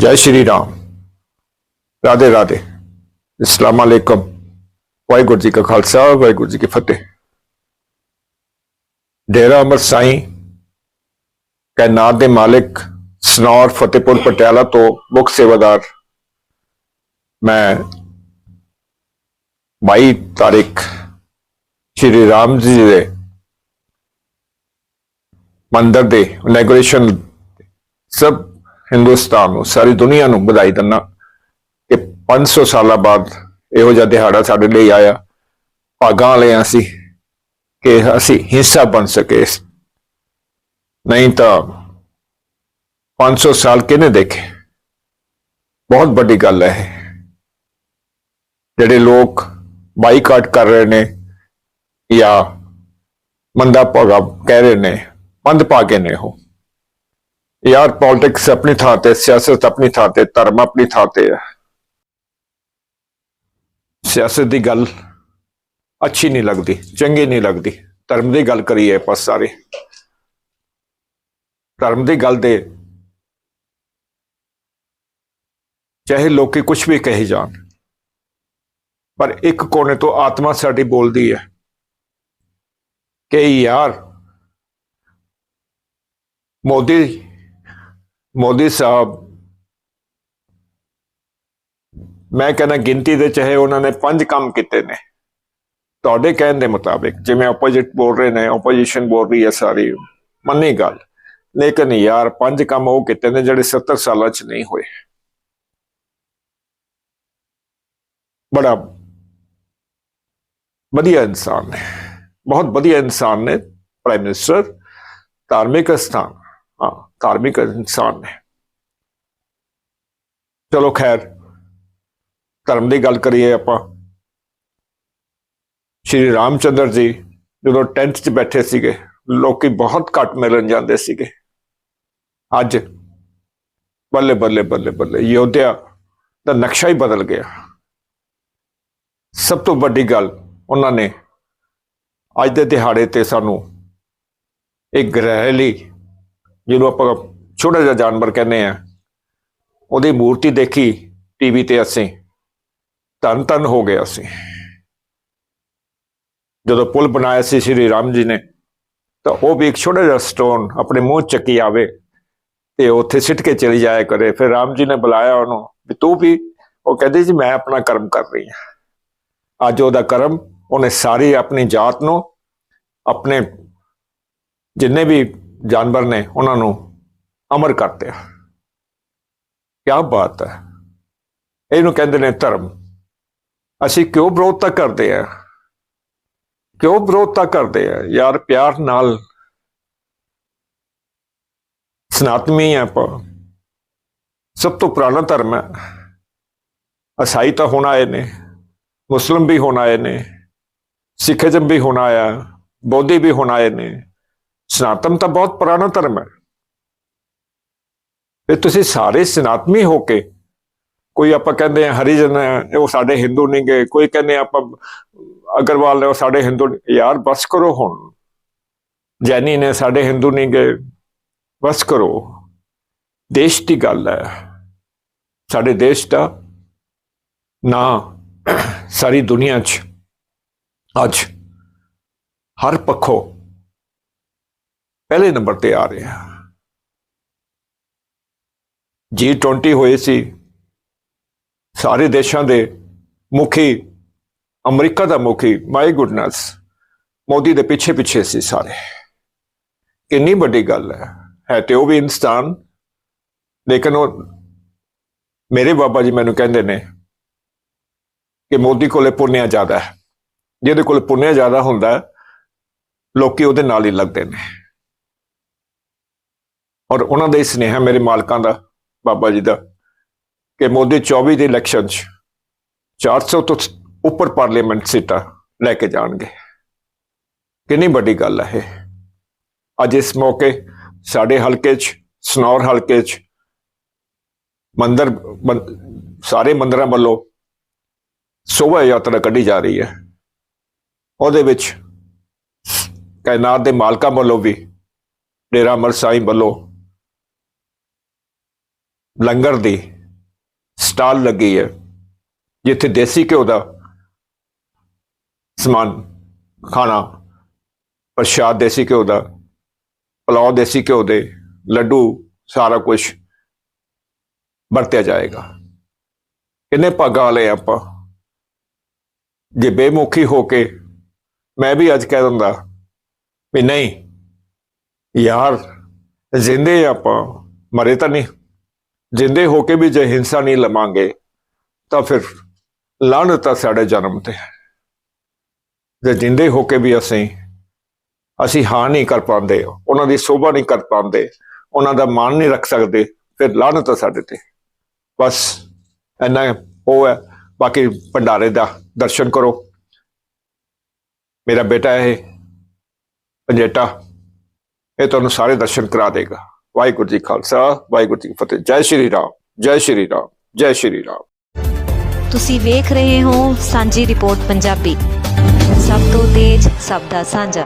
ਜੈ ਸ਼੍ਰੀ ਰਾਮ। ਰਾਧੇ ਰਾਧੇ। ਅਸਲਾਮ ਅਲੈਕਮ। ਵਾਹਿਗੁਰੂ ਜੀ ਕਾ ਖਾਲਸਾ, ਵਾਹਿਗੁਰੂ ਜੀ ਕੀ ਫਤਿਹ। ਡੇਰਾ ਅਮਰ ਸਾਈਂ ਕਾਇਨਾਤ ਦੇ ਮਾਲਿਕ ਸਨੌਰ ਫਤਿਹਪੁਰ ਪਟਿਆਲਾ ਤੋਂ ਮੁੱਖ ਸੇਵਾਦਾਰ ਮੈਂ 22 ਤਾਰੀਖ ਸ਼੍ਰੀ ਰਾਮ ਜੀ ਦੇ ਮੰਦਰ ਦੇ ਇਨੈਗੋਰੇਸ਼ਨ ਸਭ ਹਿੰਦੁਸਤਾਨ ਨੂੰ, ਸਾਰੀ ਦੁਨੀਆ ਨੂੰ ਵਧਾਈ ਦਿੰਦਾ। ਕਿ 500 ਸਾਲਾਂ ਬਾਅਦ ਇਹੋ ਜਿਹਾ ਦਿਹਾੜਾ ਸਾਡੇ ਲਈ ਆਇਆ। ਭਾਗਾਂ ਲਿਆ ਹਾਂ ਅਸੀਂ ਕਿ ਅਸੀਂ ਹਿੱਸਾ ਬਣ ਸਕੇ। ਨਹੀਂ ਤਾਂ 500 ਸਾਲ ਕਿਹਨੇ ਦੇਖੇ? ਬਹੁਤ ਵੱਡੀ ਗੱਲ ਹੈ ਇਹ। ਜਿਹੜੇ ਲੋਕ ਬਾਈਕਾਟ ਕਰ ਰਹੇ ਨੇ ਜਾਂ ਮੰਦਾ ਭਾਗਾ ਕਹਿ ਰਹੇ ਨੇ ਮੰਦ ਭਾਗੇ ਨੇ ਉਹ। ਯਾਰ ਪੋਲਿਟਿਕਸ ਆਪਣੀ ਥਾਂ ਤੇ, ਸਿਆਸਤ ਆਪਣੀ ਥਾਂ ਤੇ, ਧਰਮ ਆਪਣੀ ਥਾਂ ਤੇ ਹੈ। ਸਿਆਸਤ ਦੀ ਗੱਲ ਅੱਛੀ ਨਹੀਂ ਲੱਗਦੀ, ਚੰਗੀ ਨਹੀਂ ਲੱਗਦੀ। ਧਰਮ ਦੀ ਗੱਲ ਕਰੀਏ ਆਪਾਂ ਸਾਰੇ। ਧਰਮ ਦੀ ਗੱਲ ਦੇ ਚਾਹੇ ਲੋਕੀ ਕੁਝ ਵੀ ਕਹੇ ਜਾਣ, ਪਰ ਇੱਕ ਕੋਨੇ ਤੋਂ ਆਤਮਾ ਸਾਡੀ ਬੋਲਦੀ ਹੈ ਕਿ ਯਾਰ, ਮੋਦੀ ਮੋਦੀ ਸਾਹਿਬ, ਮੈਂ ਕਹਿੰਦਾ ਗਿਣਤੀ ਦੇ ਚਾਹੇ ਉਹਨਾਂ ਨੇ ਪੰਜ ਕੰਮ ਕੀਤੇ ਨੇ। ਤੁਹਾਡੇ ਕਹਿਣ ਦੇ ਮੁਤਾਬਿਕ, ਜਿਵੇਂ ਆਪੋਜੀਟ ਬੋਲ ਰਹੇ ਨੇ ਆਪੋਜੀਸ਼ਨ ਬੋਲ ਰਹੀ ਹੈ ਸਾਰੀ, ਮੰਨੀ ਗੱਲ। ਲੇਕਿਨ ਯਾਰ, ਪੰਜ ਕੰਮ ਉਹ ਕੀਤੇ ਨੇ ਜਿਹੜੇ 70 ਸਾਲਾਂ 'ਚ ਨਹੀਂ ਹੋਏ। ਬੜਾ ਵਧੀਆ ਇਨਸਾਨ ਨੇ। ਬਹੁਤ ਵਧੀਆ ਇਨਸਾਨ ਨੇ ਪ੍ਰਾਈਮ ਮਿਨਿਸਟਰ ਧਾਰਮਿਕ ਸਥਾਨ। ਹਾਂ, ਧਾਰਮਿਕ ਇਨਸਾਨ ਨੇ। ਚਲੋ ਖੈਰ, ਧਰਮ ਦੀ ਗੱਲ ਕਰੀਏ ਆਪਾਂ। ਸ਼੍ਰੀ ਰਾਮਚੰਦਰ ਜੀ ਜਦੋਂ ਟੈਂਟ 'ਚ ਬੈਠੇ ਸੀਗੇ, ਲੋਕੀ ਬਹੁਤ ਘੱਟ ਮਿਲਣ ਜਾਂਦੇ ਸੀਗੇ। ਅੱਜ ਬੱਲੇ ਬੱਲੇ ਬੱਲੇ ਬੱਲੇ, ਯੋਧਿਆ ਦਾ ਨਕਸ਼ਾ ਹੀ ਬਦਲ ਗਿਆ। ਸਭ ਤੋਂ ਵੱਡੀ ਗੱਲ ਉਹਨਾਂ ਨੇ ਅੱਜ ਦੇ ਦਿਹਾੜੇ ਤੇ ਸਾਨੂੰ ਇੱਕ ਗ੍ਰਹਿਲੀ ਜਿਹਨੂੰ ਆਪਾਂ ਛੋਟਾ ਜਿਹਾ ਜਾਨਵਰ ਕਹਿੰਦੇ ਆ। ਉਹਦੀ ਮੂਰਤੀ ਦੇਖੀ, ਟੀਵੀ ਤੇ ਅਸੀਂ। ਧੰਨ ਧੰਨ ਹੋ ਗਏ ਅਸੀਂ। ਜਦੋਂ ਪੁਲ ਬਣਾਇਆ ਸੀ ਸ਼੍ਰੀ ਰਾਮ ਜੀ ਨੇ, ਤਾਂ ਉਹ ਵੀ ਇੱਕ ਛੋਟਾ ਜਿਹਾ ਸਟੋਨ ਆਪਣੇ ਮੂੰਹ ਚੱਕੀ ਆਵੇ ਤੇ ਉੱਥੇ ਸਿੱਟ ਕੇ ਚਲੀ ਜਾਇਆ ਕਰੇ। ਫਿਰ ਰਾਮ ਜੀ ਨੇ ਬੁਲਾਇਆ ਉਹਨੂੰ ਵੀ ਤੂੰ ਵੀ, ਉਹ ਕਹਿੰਦੇ ਜੀ, ਮੈਂ ਆਪਣਾ ਕਰਮ ਕਰ ਰਹੀ ਹਾਂ। ਅੱਜ ਉਹਦਾ ਕਰਮ, ਉਹਨੇ ਸਾਰੀ ਆਪਣੀ ਜਾਤ ਨੂੰ, ਆਪਣੇ ਜਿੰਨੇ ਵੀ ਜਾਨਵਰ ਨੇ ਉਹਨਾਂ ਨੂੰ ਅਮਰ ਕਰ ਕਰਤੇ ਕੀ ਬਾਤ ਹੈ। ਇਹਨੂੰ ਕਹਿੰਦੇ ਨੇ ਧਰਮ। ਅਸੀਂ ਕਿਉਂ ਵਿਰੋਧਤਾ ਕਰਦੇ ਆ? ਕਿਉਂ ਵਿਰੋਧਤਾ ਕਰਦੇ ਆ? ਯਾਰ ਪਿਆਰ ਨਾਲ ਸਨਾਤਮੀ ਆ ਆਪਾਂ। ਸਭ ਤੋਂ ਪੁਰਾਣਾ ਧਰਮ ਹੈ। ਅਸਾਈ ਤਾਂ ਹੁਣ ਆਏ ਨੇ। ਮੁਸਲਮ ਵੀ ਹੁਣ ਆਏ ਨੇ। ਸਿੱਖੀਜ਼ਮ ਵੀ ਹੁਣ ਆਇਆ। ਬੋਧੀ ਵੀ ਹੁਣ ਆਏ ਨੇ। ਸਨਾਤਨ ਤਾਂ ਬਹੁਤ ਪੁਰਾਣਾ ਧਰਮ ਹੈ। ਤੇ ਤੁਸੀਂ ਸਾਰੇ ਸਨਾਤਮੀ ਹੋ ਕੇ ਕੋਈ ਆਪਾਂ ਕਹਿੰਦੇ ਆ ਹਰੀਜਨ ਉਹ ਸਾਡੇ ਹਿੰਦੂ ਨਹੀਂ ਗਏ, ਕੋਈ ਕਹਿੰਦੇ ਆਪਾਂ ਅਗਰਵਾਲ ਨੇ ਉਹ ਸਾਡੇ ਹਿੰਦੂ ਨਹੀਂ- ਯਾਰ ਬਸ ਕਰੋ ਹੁਣ। ਜੈਨੀ ਨੇ ਸਾਡੇ ਹਿੰਦੂ ਨਹੀਂ ਗਏ, ਬਸ ਕਰੋ। ਦੇਸ਼ ਦੀ ਗੱਲ ਹੈ। ਸਾਡੇ ਦੇਸ਼ ਦਾ ਨਾਂ ਸਾਰੀ ਦੁਨੀਆ 'ਚ ਅੱਜ ਹਰ ਪੱਖੋਂ ਪਹਿਲੇ ਨੰਬਰ ਤੇ ਆ ਰਿਹਾ। ਜੀ 20 ਹੋਏ ਸੀ। ਸਾਰੇ ਦੇਸ਼ਾਂ ਦੇ ਮੁਖੀ ਅਮਰੀਕਾ ਦਾ ਮੁਖੀ ਮਾਈ ਗੁੱਡਨੈਸ ਮੋਦੀ ਦੇ ਪਿੱਛੇ ਪਿੱਛੇ ਸੀ ਸਾਰੇ। ਕਿੰਨੀ ਵੱਡੀ ਗੱਲ ਹੈ। ਹੈ ਤੇ ਉਹ ਵੀ ਇਨਸਾਨ। ਲੇਕਿਨ ਉਹ ਮੇਰੇ ਬਾਬਾ ਜੀ ਮੈਨੂੰ ਕਹਿੰਦੇ ਨੇ ਕਿ ਮੋਦੀ ਕੋਲੇ ਪੁੰਨਿਆ ਜ਼ਿਆਦਾ ਹੈ। ਜਿਹਦੇ ਕੋਲ ਪੁੰਨਿਆ ਜ਼ਿਆਦਾ ਹੁੰਦਾ ਹੈ, ਲੋਕੀ ਉਹਦੇ ਨਾਲ ਹੀ ਲੱਗਦੇ ਨੇ। ਔਰ ਉਹਨਾਂ ਦਾ ਹੀ ਸਨੇਹਾ ਮੇਰੇ ਮਾਲਕਾਂ ਦਾ, ਬਾਬਾ ਜੀ ਦਾ, ਕਿ ਮੋਦੀ 24 ਦੇ ਇਲੈਕਸ਼ਨ 'ਚ 400 ਤੋਂ ਉੱਪਰ ਪਾਰਲੀਮੈਂਟ ਸੀਟਾਂ ਲੈ ਕੇ ਜਾਣਗੇ। ਕਿੰਨੀ ਵੱਡੀ ਗੱਲ ਹੈ ਇਹ। ਅੱਜ ਇਸ ਮੌਕੇ ਸਾਡੇ ਹਲਕੇ 'ਚ, ਸਨੌਰ ਹਲਕੇ 'ਚ ਮੰਦਰ ਬੰ- ਸਾਰੇ ਮੰਦਰਾਂ ਵੱਲੋਂ ਸ਼ੋਭਾ ਯਾਤਰਾ ਕੱਢੀ ਜਾ ਰਹੀ ਹੈ। ਉਹਦੇ ਵਿੱਚ ਕਾਇਨਾਤ ਦੇ ਮਾਲਕਾਂ ਵੱਲੋਂ ਵੀ, ਡੇਰਾ ਅਮਰ ਵੱਲੋਂ ਲੰਗਰ ਦੀ ਸਟਾਲ ਲੱਗੀ ਹੈ, ਜਿੱਥੇ ਦੇਸੀ ਘਿਓ ਦਾ ਸਮਾਨ ਖਾਣਾ, ਪ੍ਰਸ਼ਾਦ ਦੇਸੀ ਘਿਓ ਦਾ, ਪਲਾਓ ਦੇਸੀ ਘਿਓ ਦੇ ਲੱਡੂ, ਸਾਰਾ ਕੁਝ ਵਰਤਿਆ ਜਾਏਗਾ। ਕਿੰਨੇ ਭਾਗਾਂ ਵਾਲੇ ਆਪਾਂ? ਜੇ ਬੇਮੁਖੀ ਹੋ ਕੇ ਮੈਂ ਵੀ ਅੱਜ ਕਹਿ ਦਿੰਦਾ ਵੀ ਨਹੀਂ, ਯਾਰ ਜ਼ਿੰਦੇ ਆਪਾਂ, ਮਰੇ ਤਾਂ ਨਹੀਂ। ਜ਼ਿੰਦੇ ਹੋ ਕੇ ਵੀ ਜੇ ਹਿੰਸਾ ਨਹੀਂ ਲਵਾਂਗੇ, ਤਾਂ ਫਿਰ ਲਾਹਨਤ ਤਾਂ ਸਾਡੇ ਜਨਮ ਤੇ। ਜੇ ਜਿੰਦੇ ਹੋ ਕੇ ਵੀ ਅਸੀਂ ਅਸੀਂ ਹਾਂ ਨਹੀਂ ਕਰ ਪਾਉਂਦੇ, ਉਹਨਾਂ ਦੀ ਸੋਭਾ ਨਹੀਂ ਕਰ ਪਾਉਂਦੇ, ਉਹਨਾਂ ਦਾ ਮਾਣ ਨਹੀਂ ਰੱਖ ਸਕਦੇ, ਫਿਰ ਲਾਹਨਤ ਹੈ ਸਾਡੇ ਤੇ। ਬਸ ਇੰਨਾ ਉਹ ਹੈ, ਬਾਕੀ ਭੰਡਾਰੇ ਦਾ ਦਰਸ਼ਨ ਕਰੋ। ਮੇਰਾ ਬੇਟਾ ਹੈ ਇਹ, ਪੰਜੇਟਾ, ਇਹ ਤੁਹਾਨੂੰ ਸਾਰੇ ਦਰਸ਼ਨ ਕਰਾ ਦੇਗਾ। ਵਾਹਿਗੁਰੂ ਜੀ ਖਾਲਸਾ, ਵਾਹਿਗੁਰੂ ਜੀ ਫਤਿਹ। ਜੈ ਸ਼੍ਰੀ ਰਾਮ, ਜੈ ਸ਼੍ਰੀ ਰਾਮ, ਜੈ ਸ਼੍ਰੀ ਰਾਮ। ਤੁਸੀਂ ਵੇਖ ਰਹੇ ਹੋ ਸਾਂਝੀ ਰਿਪੋਰਟ ਪੰਜਾਬੀ। ਸਭ ਤੋਂ ਤੇਜ਼, ਸਭ ਦਾ ਸਾਂਝਾ।